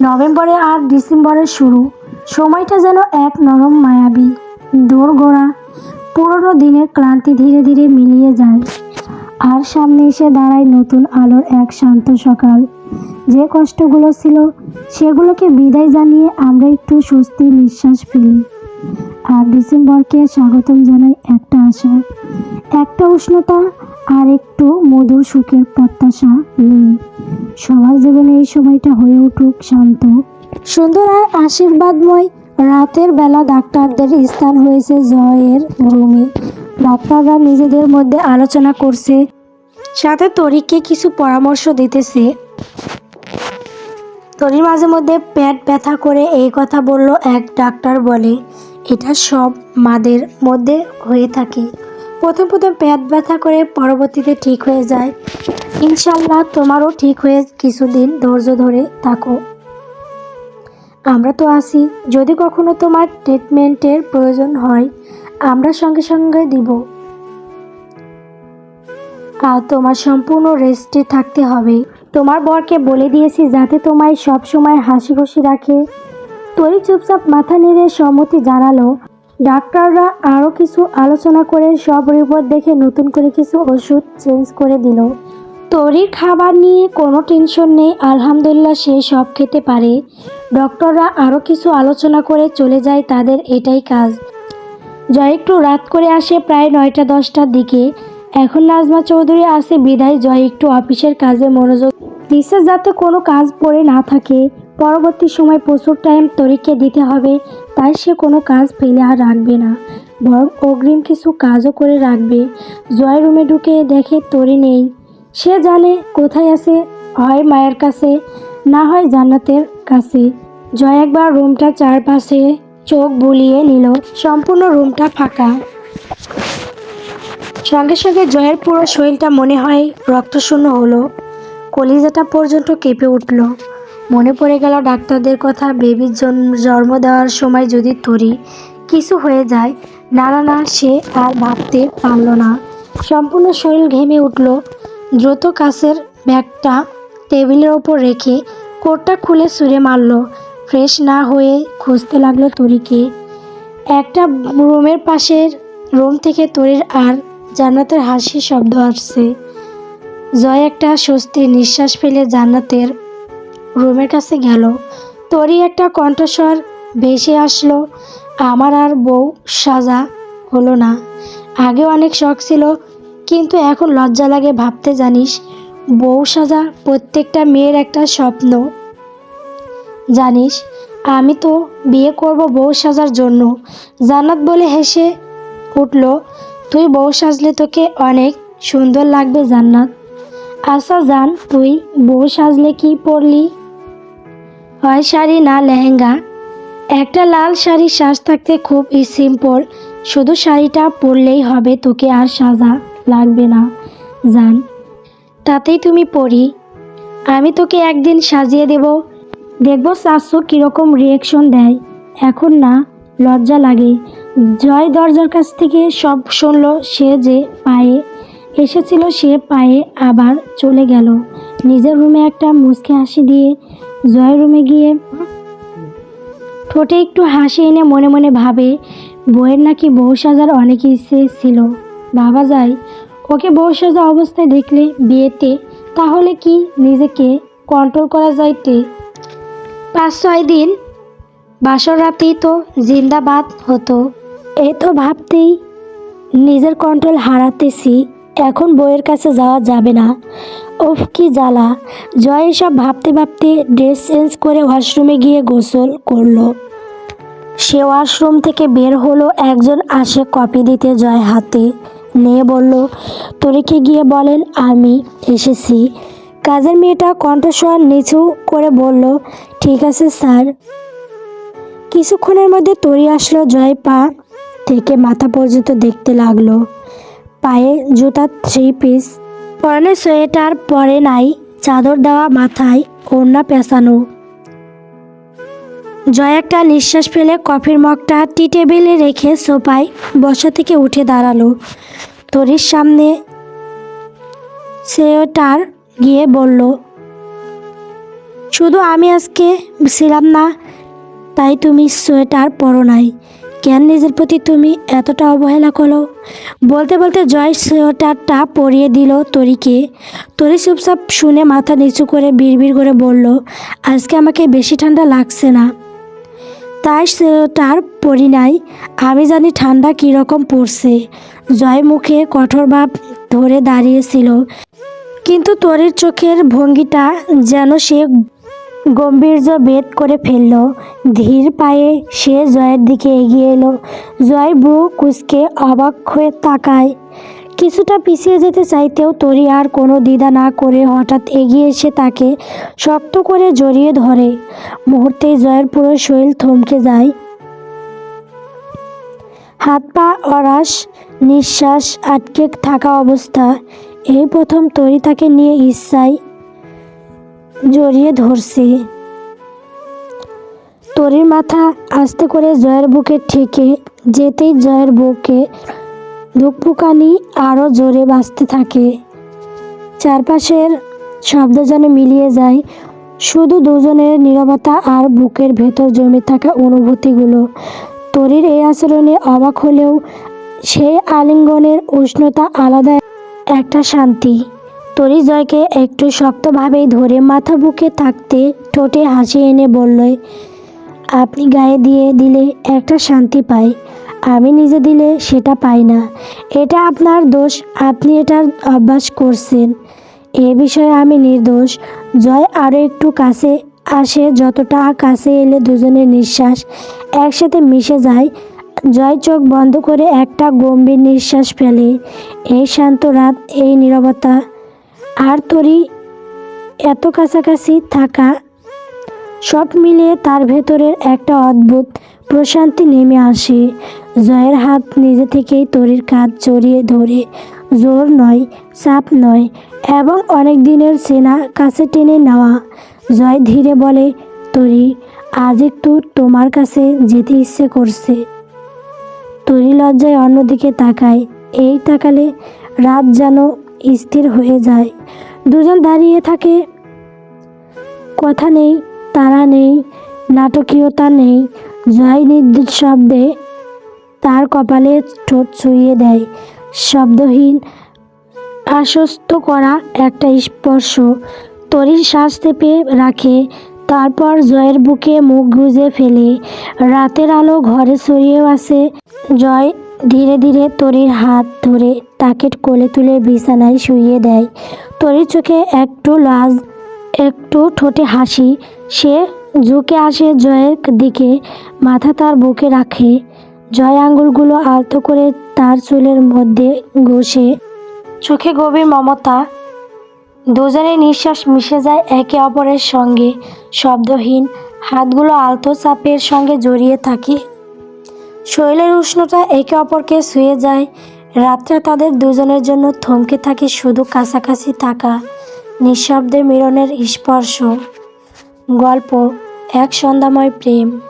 নভেম্বরে আর ডিসেম্বরের শুরু। সময়টা যেন এক নরম মায়াবী, দোরগোড়া, পুরনো দিনের ক্লান্তি ধীরে ধীরে মিলিয়ে যায়। আর সামনে এসে দাঁড়ায় নতুন আলোর এক শান্ত সকাল। যে কষ্টগুলো ছিল, সেগুলোকে বিদায় জানিয়ে আমরা একটু স্বস্তি নিঃশ্বাস ফেলি। আর ডিসেম্বরকে স্বাগতম জানাই একটা আশা একটা উষ্ণতা আর একটু মধুর সুখের প্রত্যাশা নিয়ে সবার জীবনে এই সময়টা হয়ে উঠুক শান্ত। সুন্দর আর আশীর্বাদময় রাতের বেলা ডাক্তারদের স্থান হয়েছে জয়ের রুমে। ডাক্তাররা নিজেদের মধ্যে আলোচনা করছে। সাথে তরিককে কিছু পরামর্শ দিতেছে। তরির মাঝে মধ্যে পেট ব্যথা করে এই কথা বলল এক ডাক্তার বলে। এটা সব মাদের মধ্যে হয়ে থাকে। প্রথম প্রথম পেট ব্যথা করে পরবর্তীতে ঠিক হয়ে যায়। ইনশাল্লাহ তোমারও ঠিক হয়ে কিছুদিন ধৈর্য ধরে থাকো। আমরা তো আছি। যদি কখনো তোমার ট্রিটমেন্টের প্রয়োজন হয়, আমরা সঙ্গে সঙ্গে দিব। আর তোমার সম্পূর্ণ রেস্টে থাকতে হবে। তোমার বরকে বলে দিয়েছি যাতে তোমায় সব সময় হাসি খুশি রাখে। তরি চুপচাপ মাথা নেড়ে সম্মতি জানালো। ডাক্তাররা আরও কিছু আলোচনা করে সব রিপোর্ট দেখে নতুন করে কিছু ওষুধ চেঞ্জ করে দিল। তরির খাবার নিয়ে কোনো টেনশন নেই, আলহামদুলিল্লাহ সে সব খেতে পারে। ডক্টররা আরও কিছু আলোচনা করে চলে যায় তাদের এটাই কাজ। জয় একটু রাত করে আসে প্রায় নয়টা দশটার দিকে। এখন নাজমা চৌধুরী আসে বিদায়। জয় একটু অফিসের কাজে মনোযোগ দিচ্ছে যাতে কোনো কাজ পড়ে না থাকে। পরবর্তী সময় প্রচুর টাইম তরিকে দিতে হবে, তাই সে কোনো কাজ ফেলে আর রাখবে না। বরং অগ্রিম কিছু কাজও করে রাখবে জয় রুমে ঢুকে দেখে তরি নেই। সে জানে কোথায় আছে, হয় মায়ের কাছে, না হয় জান্নাতের কাছে। জয় একবার রুমটা চারপাশে চোখ বুলিয়ে নিল। সম্পূর্ণ রুমটা ফাঁকা। সঙ্গে সঙ্গে জয়ের পুরো শরীরটা মনে হয় রক্তশূন্য হলো। কলিজাটা পর্যন্ত কেঁপে উঠল। মনে পড়ে গেল ডাক্তারদের কথা, বেবির জন্ম দেওয়ার সময় যদি তরি, কিছু হয়ে যায়। না না সে আর ভাবতে পারল না। সম্পূর্ণ শরীর ঘেমে উঠল। দ্রুত কাছের ব্যাগটা টেবিলের ওপর রেখে কোটটা খুলে সুরে মারল। ফ্রেশ না হয়ে খুঁজতে লাগল তরিকে। একটা রুমের পাশের রুম থেকে তরির আর জান্নাতের হাসির শব্দ আসছে। জয় একটা স্বস্তির নিঃশ্বাস ফেলে জান্নাতের রুমের কাছে গেল। তরি একটা কণ্ঠস্বর ভেসে আসলো, আমার আর বউ সাজা হলো না। আগে অনেক শখ ছিল, কিন্তু এখন লজ্জা লাগে ভাবতে, জানিস? বউ সাজা প্রত্যেকটা মেয়ের একটা স্বপ্ন। জানিস, আমি তো বিয়ে করব বউ সাজার জন্য। জান্নাত বলে হেসে উঠল, তুই বউ সাজলে তোকে অনেক সুন্দর লাগবে, জান্নাত। আচ্ছা জান, তুই বউ সাজলে কি পরলি? হয় শাড়ি না লেহেঙ্গা? একটা লাল শাড়ি সাজ থাকতে খুব সিম্পল শুধু শাড়িটা পরলেই হবে, তোকে আর সাজা লাগবে না, জান। তাতেই তুমি পরি। আমি তোকে একদিন সাজিয়ে দেব। দেখব শাশু কীরকম রিয়েকশন দেয়। এখন না, লজ্জা লাগে। জয় দরজার কাছ থেকে সব শুনল সে যে পায়ে। এসেছিল সে পায়ে, আবার চলে গেল। নিজের রুমে একটা মুচকে হাসি দিয়ে জয় রুমে গিয়ে ঠোঁটে একটু হাসি এনে মনে মনে ভাবে বইয়ের নাকি বউ সাজার অনেক ইচ্ছে ছিল। ভাবা যায়, ওকে বউ সাজা অবস্থায় দেখলে বিয়েতে, তাহলে কি নিজেকে কন্ট্রোল করা যাইতে পাঁচ ছয় দিন, বাসর রাতেই তো জিন্দাবাদ হতো। এ তো ভাবতেই নিজের কন্ট্রোল হারাতেছি, এখন বইয়ের কাছে যাওয়া যাবে না। ওফ, কি জ্বালা। জয় এসব ভাবতে ভাবতে ড্রেস চেঞ্জ করে ওয়াশরুমে গিয়ে গোসল করল। সে ওয়াশরুম থেকে বের হলো একজন আসে কপি দিতে জয় হাতে নিয়ে বলল তরিকে গিয়ে বলেন, আমি এসেছি। কাজের মেয়েটা কণ্ঠস্বর নিচু করে বলল, ঠিক আছে, স্যার। কিছুক্ষণের মধ্যে তরি আসলো জয় পা থেকে মাথা পর্যন্ত দেখতে লাগল। পায়ে জুতা থ্রি পিস পরনে সোয়েটার পরে নাই, চাদর দেওয়া মাথায় ওড়না পেঁচানো। জয় একটা নিঃশ্বাস ফেলে কফির মগটা টি টেবিলে রেখে সোফায় বসা থেকে উঠে দাঁড়াল। তরির সামনে সোয়েটার গিয়ে বলল, শুধু আমি আজকে ছিলাম না, তাই তুমি সোয়েটার পরো নাই। কেন নিজের প্রতি তুমি এতটা অবহেলা করো বলতে বলতে জয় সোয়েটারটা পরিয়ে দিল তরিকে। তরি চুপচাপ শুনে মাথা নিচু করে বিড়বিড় করে বলল, আজকে আমাকে বেশি ঠান্ডা লাগছে না। তাই সোয়েটার পরি নাই। আমি জানি ঠান্ডা কীরকম পড়ছে। জয় মুখে কঠোর ভাব ধরে দাঁড়িয়েছিল। কিন্তু তরির চোখের ভঙ্গিটা যেন সে গম্ভীর্য বেদ করে ফেলল। ধীর পায়ে সে জয়ের দিকে এগিয়ে এলো। জয় বু কুচকে অবাক হয়ে তাকায়। কিছুটা পিছিয়ে যেতে চাইতেও তরি আর কোনো দ্বিধা না করে হঠাৎ এগিয়ে এসে তাকে শক্ত করে জড়িয়ে ধরে। মুহূর্তেই জয়ের পুরো শরীর থমকে যায়। হাত পা অরাস, নিঃশ্বাস আটকে থাকা অবস্থা। এই প্রথম তরি তাকে নিয়ে ইচ্ছায় জড়িয়ে ধরছে। তরির মাথা আস্তে করে জয়ের বুকে ঠেকে যেতেই জয়ের বুকে ধুকপুকানি আরও জোরে বাঁচতে থাকে। চারপাশের শব্দ যেন মিলিয়ে যায়। শুধু দুজনের নীরবতা আর বুকের ভেতর জমে থাকা অনুভূতিগুলো। তরির এই আচরণে অবাক হলেও সেই আলিঙ্গনের উষ্ণতা আলাদা একটা শান্তি। তরি জয়কে একটু শক্তভাবে ধরে মাথা বুকে থাকতে ঠোঁটে হাসি এনে বলল, আপনি গায়ে দিয়ে দিলে একটা শান্তি পাই, আমি নিজে দিলে সেটা পাই না। এটা আপনার দোষ, আপনি এটার অভ্যাস করছেন। এ বিষয়ে আমি নির্দোষ। জয় আরও একটু কাছে আসে, যতটা কাছে এলে দুজনের নিঃশ্বাস একসাথে মিশে যায়। জয় চোখ বন্ধ করে একটা গম্ভীর নিঃশ্বাস ফেলে। এই শান্ত রাত, এই নীরবতা আর তরি এত কাছাকাছি থাকা সব মিলিয়ে তার ভেতরের একটা অদ্ভুত প্রশান্তি নেমে আসে। জয়ের হাত নিজে থেকেই তরির কাঁধ জড়িয়ে ধরে। জোর নয়, চাপ নয়, এবং অনেক দিনের সেনা কাছে টেনে নেওয়া। জয় ধীরে বলে, তরি, আজ একটু তোমার কাছে যেতে ইচ্ছে করছে। তরি লজ্জায় অন্যদিকে তাকায়। এই তাকালে রাত যেন স্থির হয়ে যায়। দুজন দাঁড়িয়ে থাকে। কথা নেই, তারা নেই, নাটকীয়তা নেই, জয় নির্দিষ্ট শব্দে তার কপালে ঠোঁট ছুঁয়ে দেয়। শব্দহীন, আশ্বস্ত করা একটা স্পর্শ। তরির শ্বাস চেপে রাখে, তারপর জয়ের বুকে মুখ গুজে ফেলে। রাতের আলো ঘরে ছড়িয়েও আসে জয় ধীরে ধীরে তরির হাত ধরে তাকে কোলে তুলে বিছানায় শুইয়ে দেয়। তরির চোখে একটু লাজ, একটু ঠোঁটে হাসি। সে ঝুঁকে আসে জয়ের দিকে, মাথা তার বুকে রাখে। জয় আঙ্গুলগুলো আলতো করে তার চুলের মধ্যে ঘষে। চোখে গভীর মমতা। দুজনের নিঃশ্বাস মিশে যায় একে অপরের সঙ্গে। শব্দহীন, হাতগুলো আলতো চাপের সঙ্গে জড়িয়ে থাকে। শরীরের উষ্ণতা একে অপরকে ছুঁয়ে যায়। রাত্রে তাদের দুজনের জন্য থমকে থাকে শুধু কাছাকাছি থাকা নিঃশব্দে মিলনের স্পর্শ। গল্প, এক সন্ধ্যাময় প্রেম।